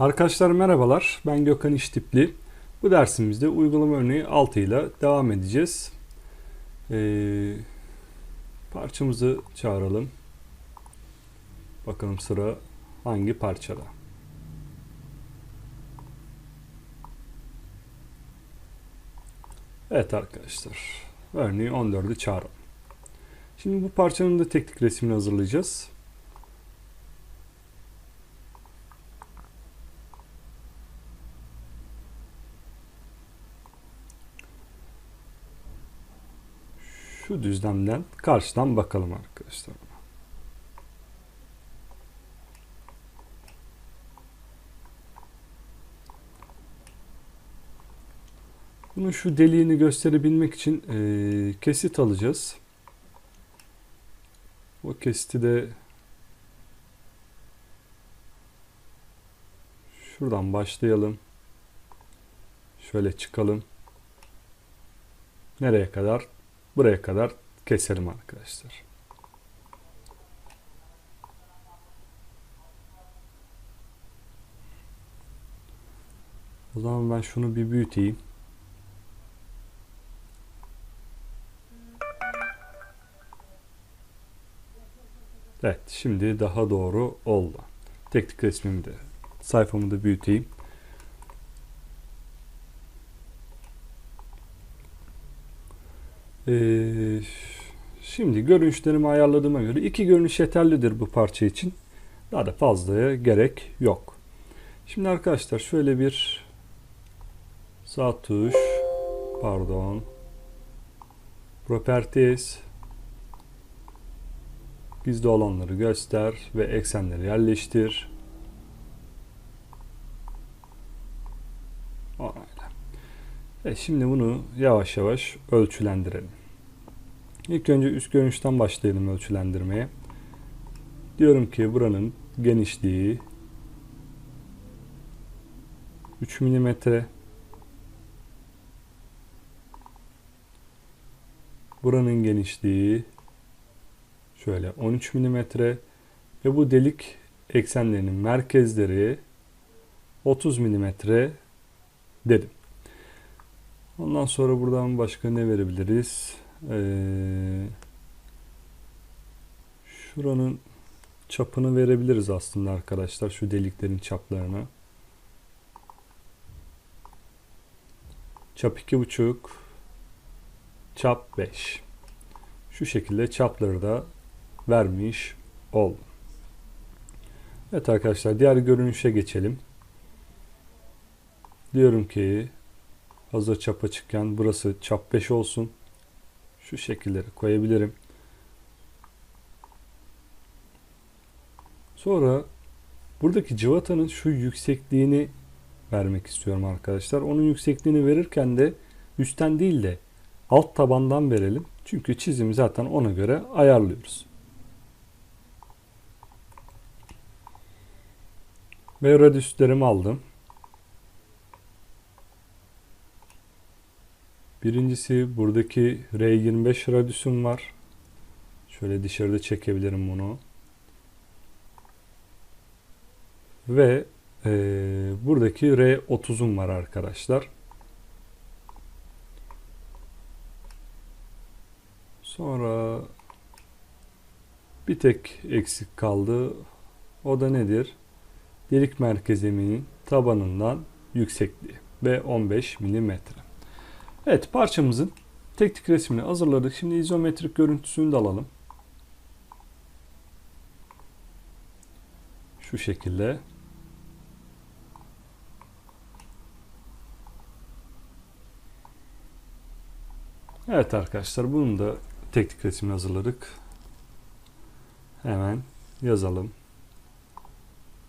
Arkadaşlar merhabalar. Ben Gökhan İştipli. Bu dersimizde uygulama örneği 6 ile devam edeceğiz. Ee, parçamızı çağıralım. Bakalım sıra hangi parçada. Evet arkadaşlar. Örneği 14'ü çağıralım. Şimdi bu parçanın da teknik resmini hazırlayacağız. Şu düzlemden karşıdan bakalım arkadaşlar. Bunun şu deliğini gösterebilmek için e, kesit alacağız. O kesiti de şuradan başlayalım. Şöyle çıkalım. Nereye kadar? Buraya kadar keserim arkadaşlar. O zaman ben şunu bir büyüteyim. Evet, şimdi daha doğru oldu. Teknik resmimi de, sayfamı da büyüteyim. Ee, şimdi görünüşlerimi ayarladığıma göre iki görünüş yeterlidir bu parça için. Daha da fazlaya gerek yok. Şimdi arkadaşlar şöyle bir sağ tuş pardon properties gizli olanları göster ve eksenleri yerleştir. Onayla. E şimdi bunu yavaş yavaş ölçülendirelim. İlk önce üst görünüşten başlayalım ölçülendirmeye. Diyorum ki buranın genişliği 3 mm Buranın genişliği şöyle 13 mm ve bu delik eksenlerinin merkezleri 30 mm dedim. Ondan sonra buradan başka ne verebiliriz? Ee, şuranın çapını verebiliriz aslında arkadaşlar. Şu deliklerin çaplarını. Çap 2,5 çap 5 şu şekilde çapları da vermiş oldum. Evet arkadaşlar diğer görünüşe geçelim. Diyorum ki hazır çap açıkken burası çap 5 olsun. Şu şekilleri koyabilirim. Sonra buradaki cıvatanın şu yüksekliğini vermek istiyorum arkadaşlar. Onun yüksekliğini verirken de üstten değil de alt tabandan verelim. Çünkü çizimi zaten ona göre ayarlıyoruz. Ve radüslerimi aldım. Birincisi buradaki R25 radüsüm var. Şöyle dışarıda çekebilirim bunu. Ve e, buradaki R30'um var arkadaşlar. Sonra bir tek eksik kaldı. O da nedir? Delik merkezimin tabanından yüksekliği ve 15 mm. Evet parçamızın teknik resmini hazırladık. Şimdi izometrik görüntüsünü de alalım. Şu şekilde. Evet arkadaşlar bunun da teknik resmini hazırladık. Hemen yazalım.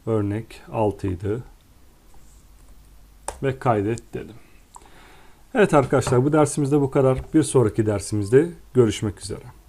Örnek 6 idi. Ve kaydet dedim. Evet arkadaşlar bu dersimizde bu kadar. Bir sonraki dersimizde görüşmek üzere.